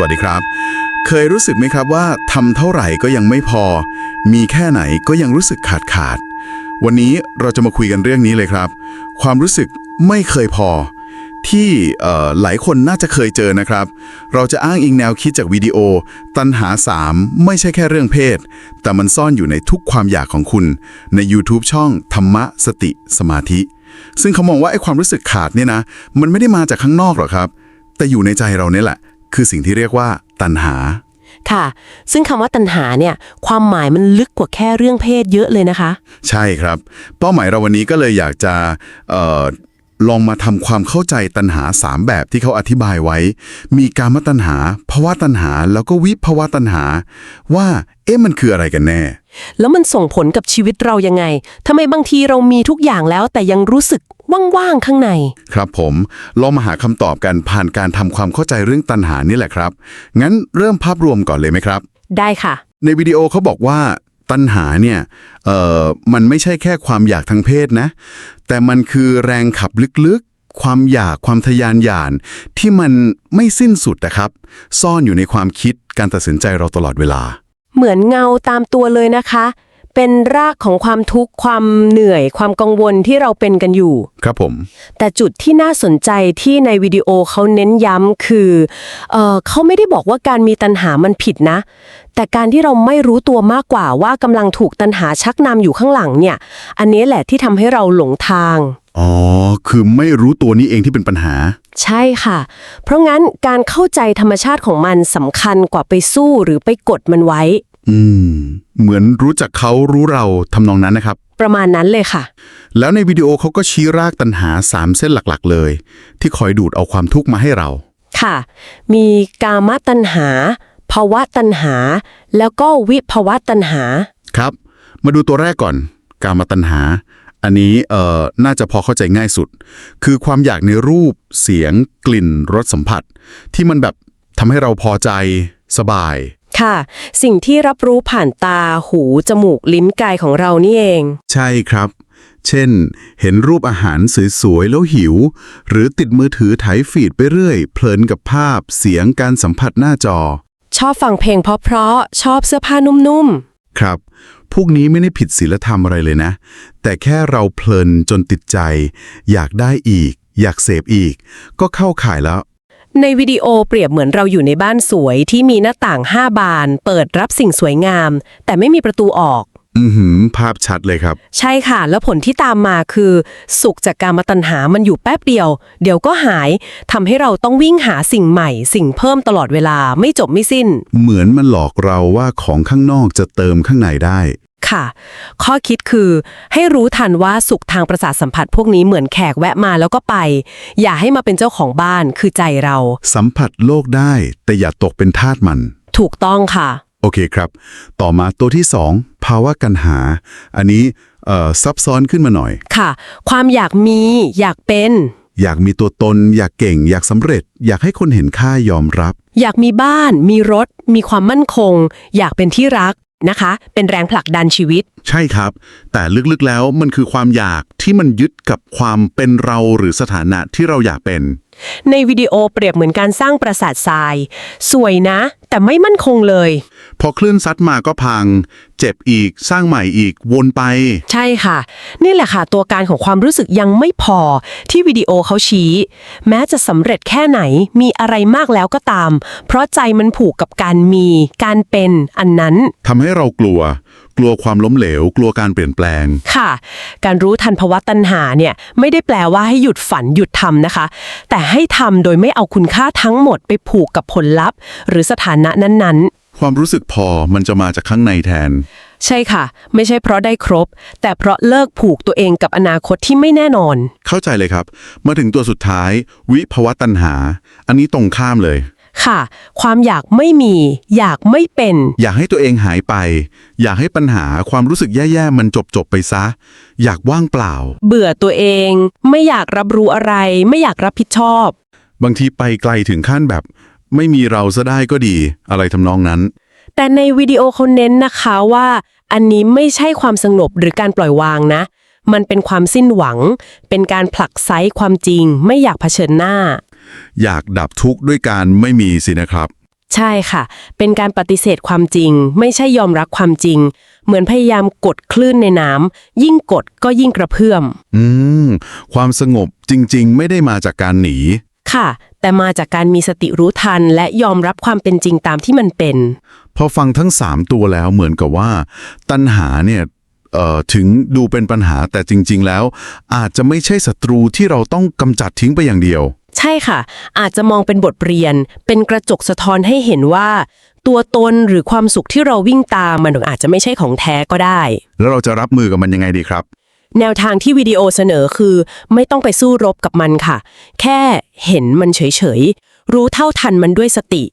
วัสดีครับ เคยรู้สึกไหมครับว่าทำเท่าไหร่ก็ยังไม่พอ มีแค่ไหนก็ยังรู้สึกขาดขาด วันนี้เราจะมาคุยกันเรื่องนี้เลยครับ ความรู้สึกไม่เคยพอ ที่หลายคนน่าจะเคยเจอนะครับ เราจะอ้างอิงแนวคิดจากวิดีโอ ตันหา 3 ไม่ใช่แค่เรื่องเพศ แต่มันซ่อนอยู่ในทุกความอยากของคุณ ใน YouTube ช่องธรรมะสติสมาธิ ซึ่งเขามองว่าไอ้ความรู้สึกขาดเนี่ยนะ มันไม่ได้มาจากข้างนอกหรอกครับ แต่อยู่ในใจเราเนี่ยแหละ คือสิ่งที่เรียกว่า ตัณหา ค่ะ ซึ่งคำว่าตัณหาเนี่ย ความหมายมันลึกกว่าแค่เรื่องเพศเยอะเลยนะคะ ใช่ครับ เป้าหมายเราวันนี้ก็เลยอยากจะเออลองมาทำความเข้าใจตัณหา 3 แบบที่เขาอธิบายไว้ มีกามตัณหาภาวะตัณหา แล้วก็วิภาวะตัณหา ว่า เอ๊ะมันคืออะไรกันแน่ แล้วมันส่งผลกับชีวิตเรายังไงทำไมบางทีเรามีทุกอย่างแล้วแต่ยังรู้สึก ว่างๆข้างใน ครับผมลองมาหาคำตอบกันผ่านการทำความเข้าใจเรื่องตัณหานี่แหละครับ งั้นเริ่มภาพรวมก่อนเลยไหมครับ ได้ค่ะ ในวิดีโอเขาบอกว่าตัณหาเนี่ยเอ่อมันไม่ใช่แค่ความอยากทางเพศนะ แต่มันคือแรงขับลึกๆ ความอยากความทะยานอยาน ที่มันไม่สิ้นสุดนะครับ ซ่อนอยู่ในความคิดการตัดสินใจเราตลอดเวลา เหมือนเงาตามตัวเลยนะคะ เป็นรากของความทุกข์ความเหนื่อย ความกังวลที่เราเป็นกันอยู่ ครับผม แต่จุดที่น่าสนใจที่ในวิดีโอเขาเน้นย้ำคือเออเขาไม่ได้บอกว่าการมีตัณหามันผิดนะ แต่การที่เราไม่รู้ตัวมากกว่าว่ากำลังถูกตัณหาชักนำอยู่ข้างหลังเนี่ย อันนี้แหละที่ทำให้เราหลงทางอ๋อ คือไม่รู้ตัวนี้เองที่เป็นปัญหา ใช่ค่ะ เพราะงั้นการเข้าใจธรรมชาติของมันสำคัญกว่าไปสู้หรือไปกดมันไว้ อืม เหมือนรู้จักเขารู้เราทำนองนั้นนะครับ ประมาณนั้นเลยค่ะ แล้วในวิดีโอเขาก็ชี้รากตัณหาสามเส้นหลักๆ เลย ที่คอยดูดเอาความทุกข์มาให้เรา ค่ะ มีกามตัณหาภาวะตัณหา แล้วก็วิภาวะตัณหา ครับ มาดูตัวแรกก่อน กามตัณหา อันนี้เอ่อน่าจะพอเข้าใจง่ายสุด คือความอยากในรูป เสียง กลิ่นรสสัมผัส ที่มันแบบทำให้เราพอใจ สบาย ค่ะ สิ่งที่รับรู้ผ่านตา หู จมูก ลิ้น กายของเรานี่เอง ใช่ครับ เช่น เห็นรูปอาหารสวยๆแล้วหิว หรือติดมือถือไถฟีดไปเรื่อย เพลินกับภาพ เสียงการสัมผัสหน้าจอ ชอบฟังเพลงเพราะๆ ชอบเสื้อผ้านุ่มครับ พวกนี้ไม่ได้ผิดศีลธรรมอะไรเลยนะ แต่แค่เราเพลินจนติดใจ อยากได้อีก อยากเสพอีก ก็เข้าข่ายแล้วๆ ในวิดีโอเปรียบเหมือนเราอยู่ในบ้านสวยที่มีหน้าต่าง 5 บาน เปิดรับสิ่งสวยงาม แต่ไม่มีประตูออก อือหือ ภาพชัดเลยครับ ใช่ค่ะ แล้วผลที่ตามมาคือ สุขจากการมาตัญหามันอยู่แป๊บเดียว เดี๋ยวก็หายทำให้เราต้องวิ่งหาสิ่งใหม่ สิ่งเพิ่มตลอดเวลาไม่จบไม่สิ้น เหมือนมันหลอกเราว่าของข้างนอกจะเติมข้างในได้ ค่ะ ข้อคิดคือให้รู้ทันว่าสุขทางประสาทสัมผัสพวกนี้เหมือนแขกแวะมาแล้วก็ไป อย่าให้มาเป็นเจ้าของบ้านคือใจเรา สัมผัสโลกได้ แต่อย่าตกเป็นทาสมัน ถูกต้องค่ะ โอเคครับ ต่อมาตัวที่สองภาวะกันหา อันนี้เอ่อซับซ้อนขึ้นมาหน่อย ค่ะ ความอยากมีอยากเป็น อยากมีตัวตน อยากเก่ง อยากสำเร็จ อยากให้คนเห็นค่ายอมรับ อยากมีบ้าน มีรถ มีความมั่นคง อยากเป็นที่รัก นะคะ เป็นแรงผลักดันชีวิต ใช่ครับ แต่ลึกๆแล้วมันคือความอยากที่มันยึดกับความเป็นเราหรือสถานะที่เราอยากเป็น ในวิดีโอเปรียบเหมือนการสร้างปราสาททราย สวยนะ แต่ไม่มั่นคงเลย พอคลื่นซัดมาก็พัง เจ็บอีกสร้างใหม่อีกวนไป ใช่ค่ะ นี่แหละค่ะ ตัวการของความรู้สึกยังไม่พอที่วิดีโอเขาชี้ แม้จะสำเร็จแค่ไหนมีอะไรมากแล้วก็ตาม เพราะใจมันผูกกับการมี การเป็นอันนั้น ทำให้เรากลัว กลัวความล้มเหลว กลัวการเปลี่ยนแปลง ค่ะ การรู้ทันภาวะตัณหาเนี่ยไม่ได้แปลว่าให้หยุดฝันหยุดทำนะคะ แต่ให้ทำโดยไม่เอาคุณค่าทั้งหมดไปผูกกับผลลัพธ์ หรือสถานะนั้นๆ ความรู้สึกพอมันจะมาจากข้างในแทน ใช่ค่ะ ไม่ใช่เพราะได้ครบ แต่เพราะเลิกผูกตัวเองกับอนาคตที่ไม่แน่นอน เข้าใจเลยครับ มาถึงตัวสุดท้าย วิภวะตัณหา อันนี้ตรงข้ามเลย ค่ะ ความอยากไม่มี อยากไม่เป็น อยากให้ตัวเองหายไป อยากให้ปัญหาความรู้สึกแย่ๆ มันจบจบๆไปซะ อยากว่างเปล่า เบื่อตัวเอง ไม่อยากรับรู้อะไร ไม่อยากรับผิดชอบ บางทีไปไกลถึงขั้นแบบ ไม่มีเราซะได้ก็ดี อะไรทำนองนั้น แต่ในวิดีโอเขาเน้นนะคะว่า อันนี้ไม่ใช่ความสงบหรือการปล่อยวางนะ มันเป็นความสิ้นหวัง เป็นการผลักไซความจริง ไม่อยากเผชิญหน้า อยากดับทุกข์ด้วยการไม่มีสินะครับ ใช่ค่ะ เป็นการปฏิเสธความจริง ไม่ใช่ยอมรับความจริง เหมือนพยายามกดคลื่นในน้ำยิ่งกดก็ยิ่งกระเพื่อม อืม ความสงบจริงๆ ไม่ได้มาจากการหนี ค่ะ แต่มาจากการมีสติรู้ทันและยอมรับความเป็นจริงตามที่มันเป็น พอฟังทั้ง 3 ตัวแล้วเหมือนกับว่า ตัณหาเนี่ยเอ่อถึงดูเป็นปัญหาแต่จริง ๆ แล้ว อาจจะไม่ใช่ศัตรูที่เราต้องกำจัดทิ้งไปอย่างเดียว ใช่ค่ะ อาจจะมองเป็นบทเรียน เป็นกระจกสะท้อนให้เห็นว่า ตัวตนหรือความสุขที่เราวิ่งตามมันอาจจะไม่ใช่ของแท้ก็ได้ แล้วเราจะรับมือกับมันยังไงดีครับ แนวทางที่วิดีโอเสนอคือไม่ต้องไปสู้รบกับมันค่ะ แค่เห็นมันเฉยๆ รู้เท่าทันมันด้วยสติ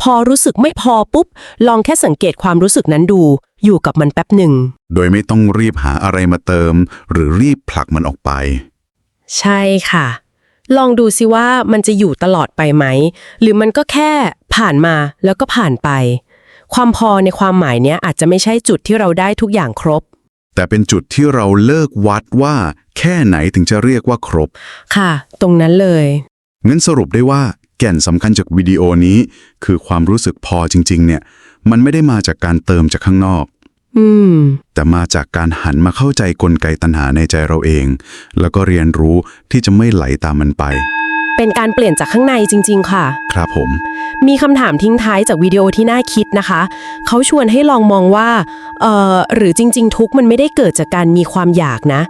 พอรู้สึกไม่พอปุ๊บ ลองแค่สังเกตความรู้สึกนั้นดู อยู่กับมันแป๊บหนึ่ง โดยไม่ต้องรีบหาอะไรมาเติม หรือรีบผลักมันออกไป ใช่ค่ะ ลองดูสิว่ามันจะอยู่ตลอดไปไหม หรือมันก็แค่ผ่านมาแล้วก็ผ่านไป ความพอในความหมายเนี้ยอาจจะไม่ใช่จุดที่เราได้ทุกอย่างครบ แต่เป็นจุดที่เราเลิกวัดว่า แค่ไหนถึงจะเรียกว่าครบ ค่ะ ตรงนั้นเลย งั้นสรุปได้ว่าแก่นสำคัญจากวิดีโอนี้ คือความรู้สึกพอจริง ๆ เนี่ย มันไม่ได้มาจากการเติมจากข้างนอก อืม แต่มาจากการหันมาเข้าใจกลไกตัณหาในใจเราเอง แล้วก็เรียนรู้ที่จะไม่ไหลตามมันไป เป็นการเปลี่ยนจากข้างในจริง ๆ ค่ะ ครับผม มีคำถามทิ้งท้ายจากวิดีโอที่น่าคิดนะคะ เขาชวนให้ลองมองว่าเอ่อหรือจริง ๆ ทุกข์มันไม่ได้เกิดจากการมีความอยากนะ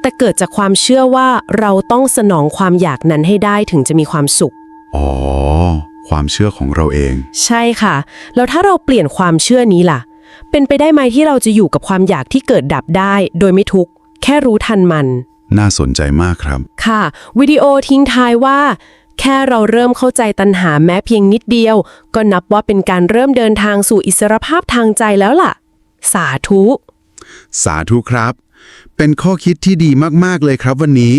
แต่เกิดจากความเชื่อว่าเราต้องสนองความอยากนั้นให้ได้ถึงจะมีความสุข อ๋อ ความเชื่อของเราเอง ใช่ค่ะ แล้วถ้าเราเปลี่ยนความเชื่อนี้ล่ะ เป็นไปได้ไหมที่เราจะอยู่กับความอยากที่เกิดดับได้ โดยไม่ทุกข์แค่รู้ทันมัน น่าสนใจมากครับ ค่ะ วิดีโอทิ้งท้ายว่า แค่เราเริ่มเข้าใจตัณหาแม้เพียงนิดเดียว ก็นับว่าเป็นการเริ่มเดินทางสู่อิสรภาพทางใจแล้วล่ะ สาธุ สาธุครับ เป็นข้อคิดที่ดีมาก ๆ เลยครับวันนี้